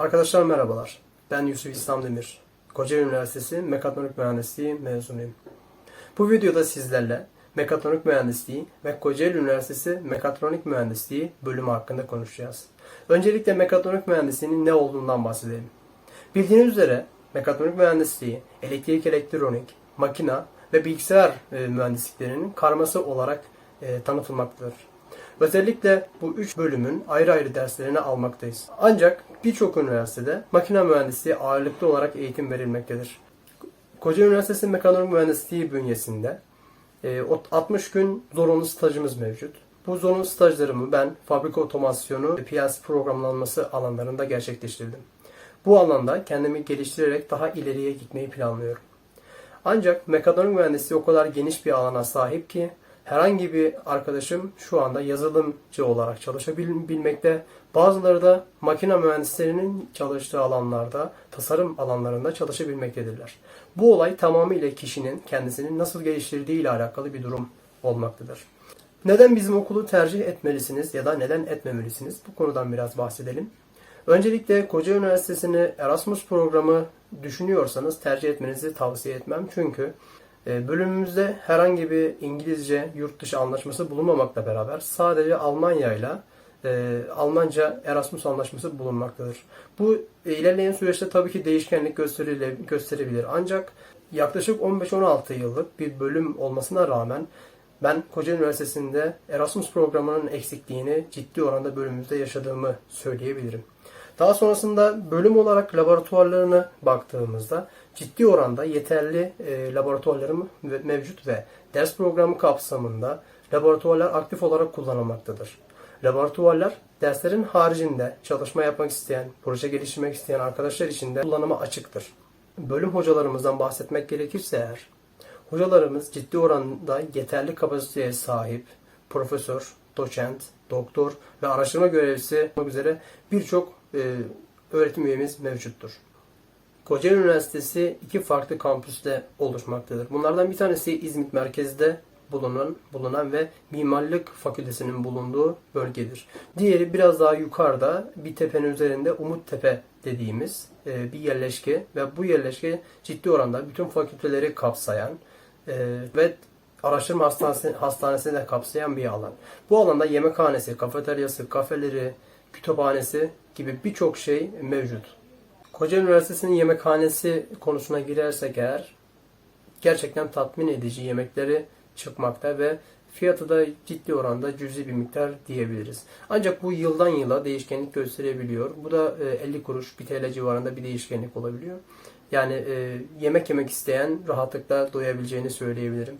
Arkadaşlar merhabalar. Ben Yusuf İslam Demir. Kocaeli Üniversitesi Mekatronik Mühendisliği mezunuyum. Bu videoda sizlerle Mekatronik Mühendisliği ve Kocaeli Üniversitesi Mekatronik Mühendisliği bölümü hakkında konuşacağız. Öncelikle mekatronik mühendisliğinin ne olduğundan bahsedelim. Bildiğiniz üzere mekatronik mühendisliği, elektrik elektronik, makina ve bilgisayar e, mühendisliklerinin karması olarak e, tanıtılmaktadır. Özellikle bu üç bölümün ayrı ayrı derslerini almaktayız. Ancak birçok üniversitede makine mühendisliği ağırlıklı olarak eğitim verilmektedir. Kocaeli Üniversitesi Mekatronik Mühendisliği bünyesinde e, o 60 gün zorunlu stajımız mevcut. Bu zorunlu stajlarımı ben fabrika otomasyonu ve PLC programlanması alanlarında gerçekleştirdim. Bu alanda kendimi geliştirerek daha ileriye gitmeyi planlıyorum. Ancak mekatronik mühendisliği o kadar geniş bir alana sahip ki herhangi bir arkadaşım şu anda yazılımcı olarak çalışabilmekte. Bazıları da makine mühendislerinin çalıştığı alanlarda, tasarım alanlarında çalışabilmektedirler. Bu olay tamamıyla kişinin kendisini nasıl geliştirdiği ile alakalı bir durum olmaktadır. Neden bizim okulu tercih etmelisiniz ya da neden etmemelisiniz? Bu konudan biraz bahsedelim. Öncelikle Koca Üniversitesi'ni Erasmus programı düşünüyorsanız tercih etmenizi tavsiye etmem. Çünkü bölümümüzde herhangi bir İngilizce yurt dışı anlaşması bulunmamakla beraber sadece Almanya ile e, Almanca Erasmus anlaşması bulunmaktadır. Bu e, ilerleyen süreçte tabii ki değişkenlik gösterebilir. Ancak yaklaşık 15-16 yıllık bir bölüm olmasına rağmen ben Kocaeli Üniversitesi'nde Erasmus programının eksikliğini ciddi oranda bölümümüzde yaşadığımı söyleyebilirim. Daha sonrasında bölüm olarak laboratuvarlarına baktığımızda ciddi oranda yeterli e, laboratuvarlarım mevcut ve ders programı kapsamında laboratuvarlar aktif olarak kullanılmaktadır. Laboratuvarlar derslerin haricinde çalışma yapmak isteyen, proje geliştirmek isteyen arkadaşlar için de kullanıma açıktır. Bölüm hocalarımızdan bahsetmek gerekirse eğer, hocalarımız ciddi oranda yeterli kapasiteye sahip profesör, doçent, doktor ve araştırma görevlisi olmak üzere birçok e, öğretim üyemiz mevcuttur. Kocaeli Üniversitesi iki farklı kampüste oluşmaktadır. Bunlardan bir tanesi İzmit merkezde bulunan, bulunan ve Mimarlık Fakültesinin bulunduğu bölgedir. Diğeri biraz daha yukarıda bir tepenin üzerinde Umut Tepe dediğimiz e, bir yerleşke ve bu yerleşke ciddi oranda bütün fakülteleri kapsayan e, ve araştırma hastanesi, hastanesini de kapsayan bir alan. Bu alanda yemekhanesi, kafeteryası, kafeleri, kütüphanesi gibi birçok şey mevcut. Kocaeli Üniversitesi'nin yemekhanesi konusuna girersek eğer gerçekten tatmin edici yemekleri çıkmakta ve fiyatı da ciddi oranda cüzi bir miktar diyebiliriz. Ancak bu yıldan yıla değişkenlik gösterebiliyor. Bu da 50 e, kuruş, 1 TL civarında bir değişkenlik olabiliyor. Yani e, yemek yemek isteyen rahatlıkla doyabileceğini söyleyebilirim.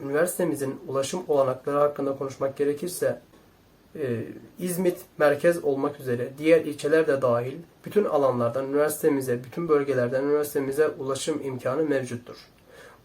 Üniversitemizin ulaşım olanakları hakkında konuşmak gerekirse e, İzmit merkez olmak üzere diğer ilçeler de dahil bütün alanlardan üniversitemize, bütün bölgelerden üniversitemize ulaşım imkanı mevcuttur.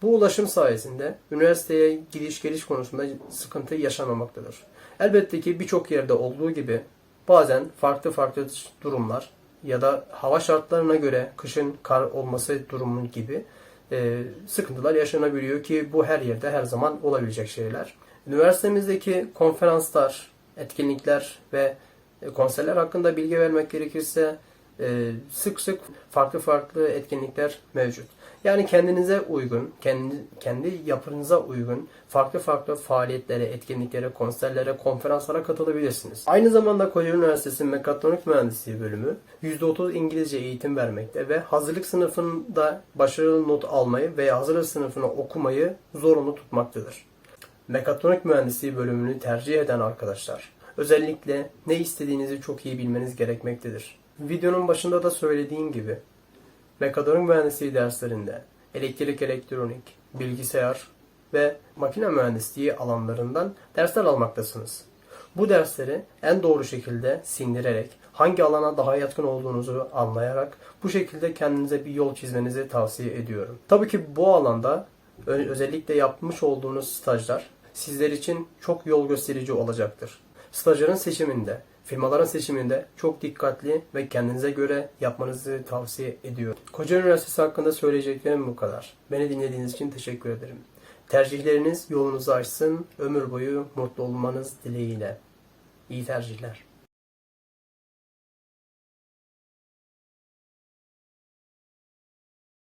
Bu ulaşım sayesinde üniversiteye gidiş geliş konusunda sıkıntı yaşanmamaktadır. Elbette ki birçok yerde olduğu gibi bazen farklı farklı durumlar ya da hava şartlarına göre kışın kar olması durumu gibi e, sıkıntılar yaşanabiliyor ki bu her yerde her zaman olabilecek şeyler. Üniversitemizdeki konferanslar, etkinlikler ve e, konserler hakkında bilgi vermek gerekirse e, sık sık farklı farklı etkinlikler mevcut. Yani kendinize uygun, kendi, kendi yapınıza uygun farklı farklı faaliyetlere, etkinliklere, konserlere, konferanslara katılabilirsiniz. Aynı zamanda Kocaeli Üniversitesi Mekatronik Mühendisliği bölümü %30 İngilizce eğitim vermekte ve hazırlık sınıfında başarılı not almayı veya hazırlık sınıfını okumayı zorunlu tutmaktadır. Mekatronik Mühendisliği bölümünü tercih eden arkadaşlar özellikle ne istediğinizi çok iyi bilmeniz gerekmektedir. Videonun başında da söylediğim gibi mekatronik mühendisliği derslerinde elektrik, elektronik, bilgisayar ve makine mühendisliği alanlarından dersler almaktasınız. Bu dersleri en doğru şekilde sindirerek, hangi alana daha yatkın olduğunuzu anlayarak bu şekilde kendinize bir yol çizmenizi tavsiye ediyorum. Tabii ki bu alanda özellikle yapmış olduğunuz stajlar sizler için çok yol gösterici olacaktır. Stajyerin seçiminde, firmaların seçiminde çok dikkatli ve kendinize göre yapmanızı tavsiye ediyorum. Kocaeli Üniversitesi hakkında söyleyeceklerim bu kadar. Beni dinlediğiniz için teşekkür ederim. Tercihleriniz yolunuzu açsın, ömür boyu mutlu olmanız dileğiyle. İyi tercihler.